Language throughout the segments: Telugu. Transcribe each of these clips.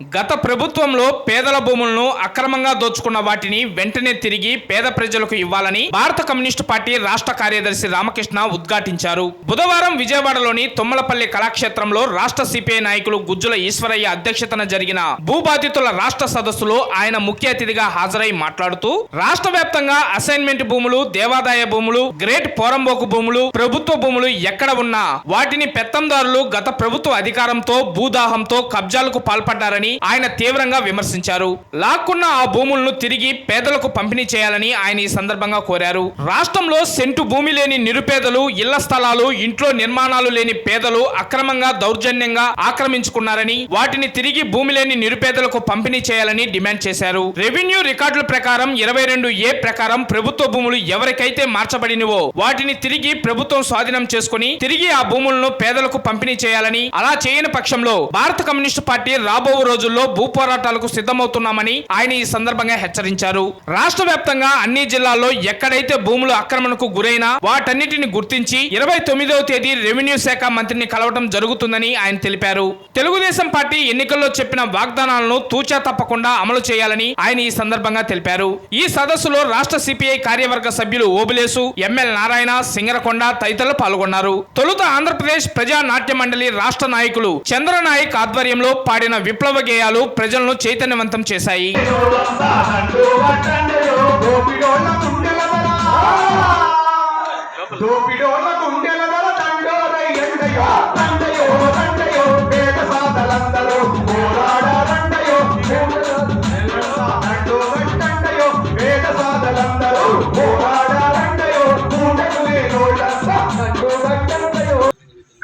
గత ప్రభుత్వంలో పేదల భూములను అక్రమంగా దోచుకున్న వాటిని వెంటనే తిరిగి పేద ప్రజలకు ఇవ్వాలని భారత కమ్యూనిస్టు పార్టీ రాష్ట్ర కార్యదర్శి రామకృష్ణ ఉద్ఘాటించారు. బుధవారం విజయవాడలోని తుమ్మలపల్లి కళాక్షేత్రంలో రాష్ట్ర సిపిఐ నాయకులు గుజ్జుల ఈశ్వరయ్య అధ్యక్షతన జరిగిన భూబాధితుల రాష్ట్ర సదస్సులో ఆయన ముఖ్య అతిథిగా హాజరై మాట్లాడుతూ రాష్ట్ర వ్యాప్తంగా అసైన్మెంట్ భూములు దేవాదాయ భూములు గ్రేట్ పోరంబోకు భూములు ప్రభుత్వ భూములు ఎక్కడ ఉన్నా వాటిని పెత్తందారులు గత ప్రభుత్వ అధికారంతో భూదాహంతో కబ్జాలకు పాల్పడ్డారని ఆయన తీవ్రంగా విమర్శించారు. లాక్కున్న ఆ భూములను తిరిగి పేదలకు పంపిణీ చేయాలని ఆయన ఈ సందర్భంగా కోరారు. రాష్ట్రంలో సెంటు భూమి లేని నిరుపేదలు ఇళ్ళ స్థలాలు ఇంట్లో నిర్మాణాలు లేని పేదలు అక్రమంగా దౌర్జన్యంగా ఆక్రమించుకున్నారని వాటిని తిరిగి భూమి లేని నిరుపేదలకు పంపిణీ చేయాలని డిమాండ్ చేశారు. రెవెన్యూ రికార్డుల ప్రకారం ఇరవై రెండు ఏ ప్రకారం ప్రభుత్వ భూములు ఎవరికైతే మార్చబడినవో వాటిని తిరిగి ప్రభుత్వం స్వాధీనం చేసుకుని తిరిగి ఆ భూములను పేదలకు పంపిణీ చేయాలని అలా చేయని పక్షంలో భారత కమ్యూనిస్టు పార్టీ రాబో రోజుల్లో భూ పోరాటాలకు సిద్ధమవుతున్నామని ఆయన ఈ సందర్భంగా హెచ్చరించారు. రాష్ట్ర వ్యాప్తంగా అన్ని జిల్లాల్లో ఎక్కడైతే భూములు ఆక్రమణకు గురైనా వాటన్నిటిని గుర్తించి ఇరవై తొమ్మిదవ తేదీ రెవెన్యూ శాఖ మంత్రిని కలవడం జరుగుతుందని ఆయన తెలిపారు. తెలుగుదేశం పార్టీ ఎన్నికల్లో చెప్పిన వాగ్దానాలను తూచా తప్పకుండా అమలు చేయాలని ఆయన ఈ సందర్భంగా తెలిపారు. ఈ సదస్సులో రాష్ట్ర సిపిఐ కార్యవర్గ సభ్యులు ఓబులేసు ఎంఎల్ నారాయణ సింగరకొండ తదితరులు పాల్గొన్నారు. తొలుత ఆంధ్రప్రదేశ్ ప్రజా నాట్య మండలి రాష్ట్ర నాయకులు చంద్రనాయక్ ఆధ్వర్యంలో పాడిన విప్లవ గేయాలు ప్రజలను చైతన్యవంతం చేశాయి.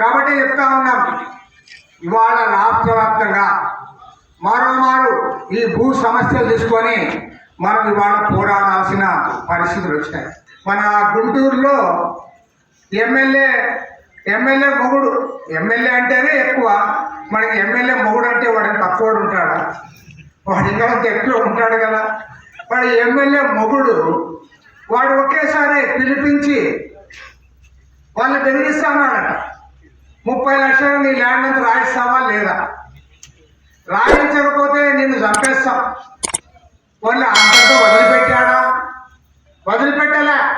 కాబట్టి చెప్తా ఉన్నాం. ఇవాళ నా మరోమారు ఈ భూ సమస్యలు తీసుకొని మనం ఇవాళ పోరాడాల్సిన పరిస్థితులు వచ్చినాయి. మన గుంటూరులో ఎమ్మెల్యే ఎమ్మెల్యే మొగుడు ఎమ్మెల్యే అంటేనే ఎక్కువ. మనకి ఎమ్మెల్యే మొగుడు అంటే వాడిని తక్కువడు ఉంటాడా? వాడు ఇంకా ఎక్కువ ఉంటాడు కదా. వాడు ఎమ్మెల్యే మొగుడు వాడు ఒకేసారి పిలిపించి వాళ్ళని బెదిరిస్తామన్నాడట ముప్పై లక్షలు నీ ల్యాండ్ అంతా రాయిస్తావా లేదా? రాయించకపోతే నిన్ను చంపేస్తాం. వాళ్ళు అంతతో వదిలిపెట్టాడా? వదిలిపెట్టలే.